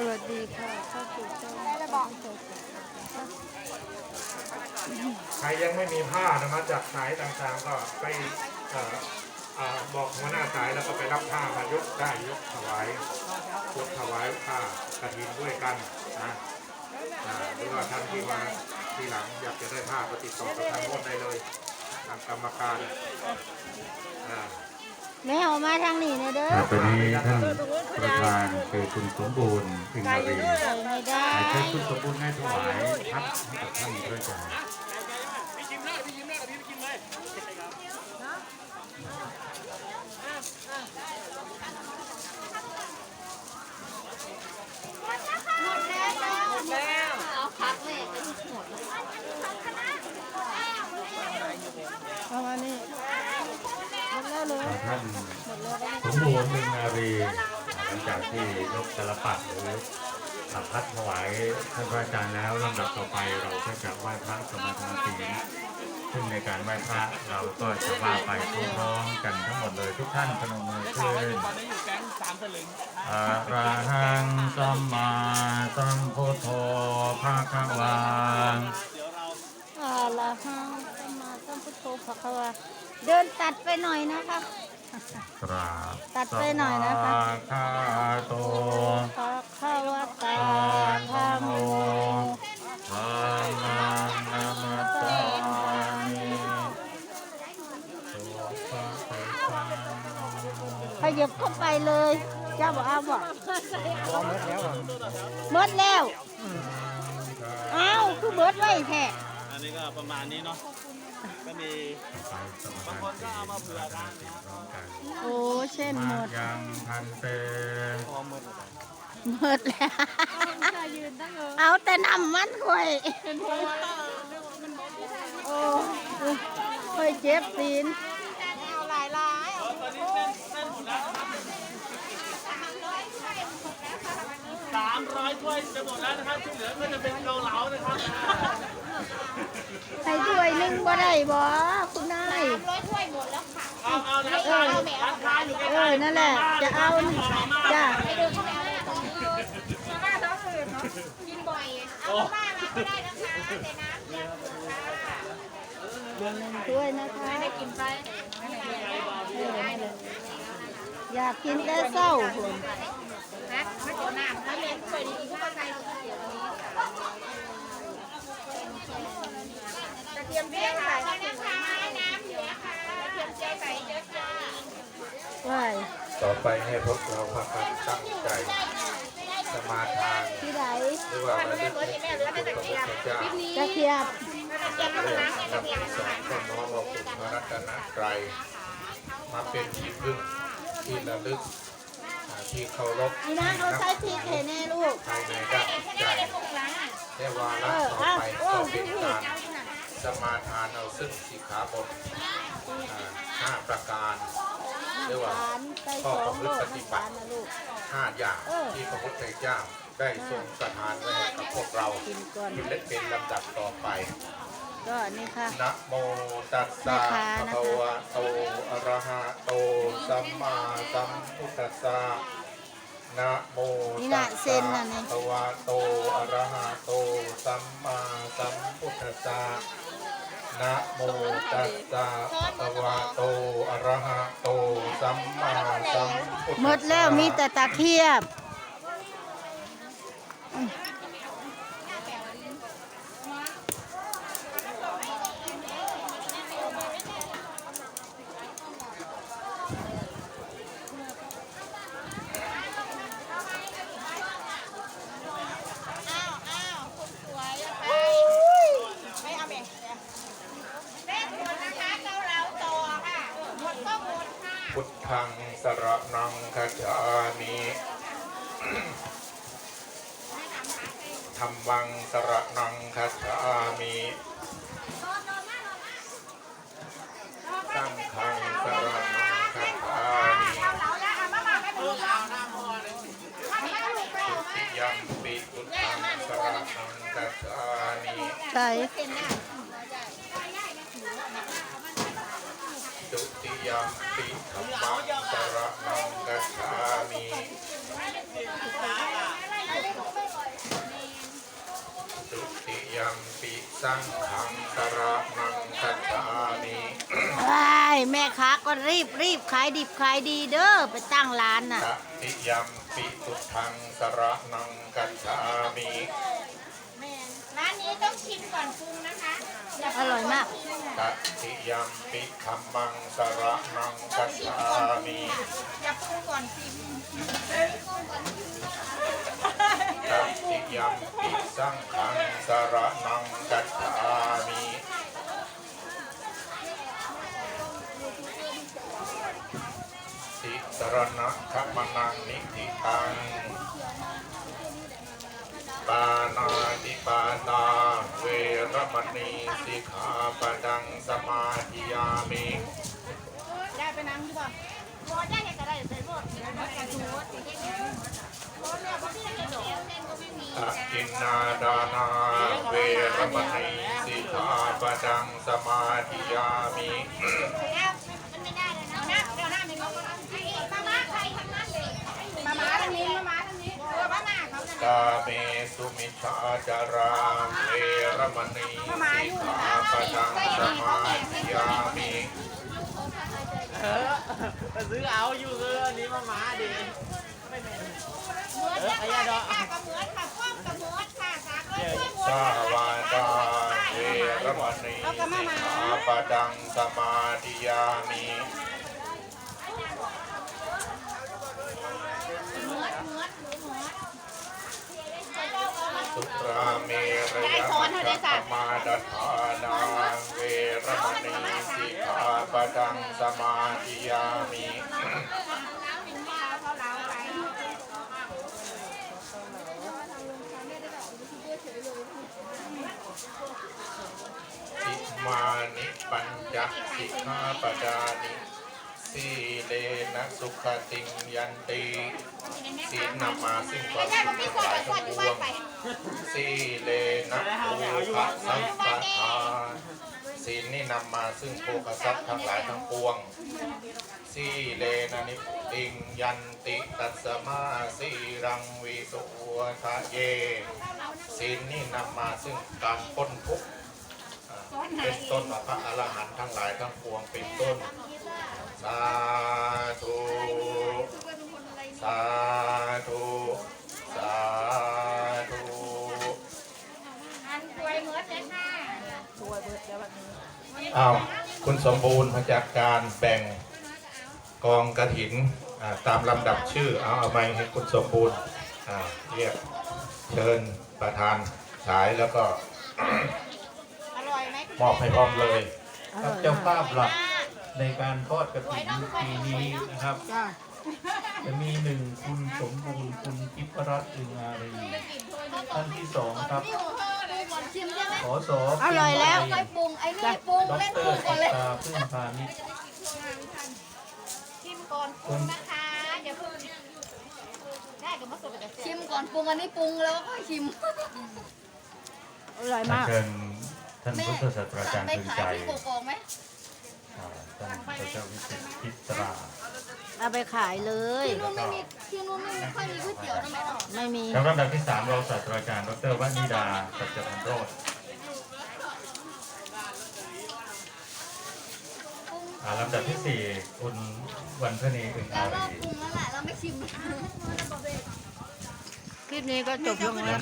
สวัสดีค่ะเข้าสู่ช่องโชว์ใครยังไม่มีผ้านะมาจากสายต่างๆก็ไปเอ่อเอ่อบอกหัวหน้าสายแล้วก็ไปรับผ้ามายกได้ยกถวายยกถวายผ้ากระถินด้วยกันนะอ่าหรือว่าท่านที่มาทีหลังอยากจะได้ผ้าก็ติดต่อกับทางโน้นได้เลยทางกรรมการอ่า แม่เอามาทางนี้นะเด้อครับตอนนี้ท่านประธานคือคุณสมบูรณ์พิงนารีใส่ไม่ได้ใช้คุณสมบูรณ์ให้ถวายพัดให้กับท่านพระอาจารย์เอามานี่หมดแล้วเลย ท่านสมบูรณ์พิงนารีหลังจากที่ยกตลปัดหรือขับพัดถวายท่านพระอาจารย์แล้วลำดับต่อไปเราก็จะไหว้พระสมาทานศีลซึ่งในการไหว้พระเราก็จะว่าไปพร้อมๆกันทั้งหมดเลยทุกท่านพนมมือขึ้นอนนี้อยู่แก๊งสามสลึงอะระหังสัมมาสัมพุทโธภาควาเดี๋ยวเราอาละหังสัมมาสัมพุทโธภะคะวา เดินตัดไปหน่อยนะคะ กราบตัดไปหน่อยนะคะสัมมาคาโตภะคะวะตาธัมโมธรรมังนามัสสามิสุปะเทปังขยับเข้าไปเลย เจ้าบอกเอาบอกเบิดแล้ว เอ้าคือเบิดไว้แท้อันนี้ก็ประมาณนี้เนาะ ก็มีไปสมบางคนก็เอามาเผื่อกันพร้อมกันโอ้เช่นหมมาดยังพันเตพอหมดเบิดแล้วเอาแต่น้ำมันค่อยโอ้ค่อยเจ็บตีน สามร้อยถ้วยจะหมดแล้วนะครับที่เหลือก็จะเป็นเกาเหลานะครับให้ด้วยหนึงบ่ได้บ่คุณนายเอาเอานะครับร้านร้านค้าอยู่ใกเอล้อๆนั่นแหละ จะเอาจ้าโอ้ช่วยนะคะไม่กินไปอยากกินแต่เศร้าคุ ณว้ายเต่อไปให้พวกเราพากันตั้งใจ สมาทานที่ไหนหรือว่าระลึกถึงคุณพระพุทธเจ้าจะเทียบเรื่องนำที่สองก็น้อมเอาคุณพระรัตนตรัยมาเป็นที่พึ่งที่ระลึก ที่เคารพนี่นะเอาใส่พริกให้แน่ลูกภายในด้านใจแต่วาระต่อไปก็เป็นการสมาทานเอาซึ่งสิกขาบทห้าประการเรียกว่าหวานใส่สข้ออปงระพโลฤติปฏิบัติห้าอย่างที่พระพุทธเจ้าได้ทรงประทานไว้ให้กับพวกเราเป็นเล็กเป็นลำดับต่อไปก็นี่ค่ะนะโมตัสสะแม่ค้าภะคะวะโตอะระหะโตสัมมาสัมพุทธัสสะ นะโมนี่ตัน่ะสเส้สะนนะนี่ภะวะโตอะระหะโตสัมมาสัมพุทธัสสะนะโมตัสสะภะคะวะโตอะระหะโตสัมมาสัมพุทธัสสะหมดแล้วมีแต่ตะเคียบ พุทธังสรนังคัจฉามิ ธรรมังสระนังคัจฉามิสังฆังสระนังคัจฉามิยัมปิพุทธังสระนังคัจฉามิใส่ทุติยัมปิธัมมังสระนังคัจฉามิ เสังฆังสระนังกัจฉามิว้ายแม่ค้าก็รีบรีบขายดิบขายดีเด้อไปตั้งร้านน่ะ ตติยัมปิพุทธังสระนังกัจฉามิร้านนี้ต้องชิมก่อนปรุงนะคะอร่อยมาก ตติยัมปิธัมมังสระนังกัจฉามิอย่าปรุงก่อนชิม ตติยัมปิสังฆังสระนังกัจฉามิติสรณะขมนังนิธิตังปานาติปาตาเวรมณีสิกขาปดังสมาธิยามิได้ไปน้ำดีกว่าโรยได้ก็ได้ใส่รสแล้วก็ชูรสอย่างเงี้ยรสเนี่ยพอพี่เห็นแล้วเส้นก็ไม่มีอะ กินนาดานาเวรมณีสิกขาปดังสมาธิยามิแล้วมันไม่ได้เลยนะนะเดี๋ยวหน้ามีเขาก็ทำให้มาม่าใครทำนั่นเลยมาม่าทางนี้มาม่าทางนี้เออมาม่าเขาจะกาเมสุมิชฌาจาราเวรมณีสิกขาปดังสมาธิยามิเออมาซื้อเอาอยู่คืออันนี้มาหมาดิเหมือนกันค่ะกับเหมือนค่ะ สาวาตาเวรมณีสิกขาปดังสมาธิยามิสุราเมรยะมัจจมาดฐานาเวรมณีสิกขาปดังสมาธิยามิ เขาเล้าไป ทิ มานิปัญจสิกขาปดานิสีเลนะสุขติงยันติสีนำมาซึ่งความสุขพี่ทั้งหลายทั้งปวงสีเลนะโภคสัมปทานศีลนี่นำมาซึ่งโภคทรัพย์ทั้งหลายทั้งปวงสีเลนะนิพุติงยันติตัสมาสีรังวิโสทะเยศีลนี่นำมาซึ่งการพ้นทุกข์ เป็นต้นว่าพระอรหันต์ทั้งหลายทั้งปวงเป็นต้น สาธุ สาธุ สาธุอันป่วยเมือเลยค่ะอ้าวคุณสมบูรณ์มาจากการแบ่งกองกระถินอ่าตามลำดับชื่อ เอาเอาไม้ให้คุณสมบูรณ์เรียกเชิญประธานฉายแล้วก็ มมอบให้พร้อมเลยครับเจ้าภาพหลักในการทอดกระถิ่นปีนี้นะครับ จ้าจะมีหนึ่งคุณสมบูรณ์คุณทิพรัตน์อึงอารีท่านที่สองครับชิมใช่ไหมขอสออร่อยแล้วค่อยปรุงไอ้นี่ปรุงดเล่นรปรุงก่อนเลยตาพึ่งพาณิชย์ชิมก่อนปรุงนะคะอย่าเพิ่งได้กับมะสุกจะชิมก่อนปรุงอันนี้ปรุงแล้วก็ชิม อร่อยขอมาก เชิญ ท่านพุทธศาสตราจารย์ไปพึงขาใจยที่โกโกงไหมอ่าท่านพระเจ้าวิสิทธิพิตราเอาไปขายเลย ที่นู่นไม่มีที่นู่นไม่ค่อยมีก๋วยเตี๋ยวทำไมหรอไม่มี แล้วลำดับที่สามรองศาสตราจารย์ดรวนิดาสัจพันโรธอ่าลำดับที่สี่คุณวันพนีอึ่งเราอาเริ่รีมปรุงแล้วแหละเราไม่ชิม คลิปนี้ก็จบลงแล้ว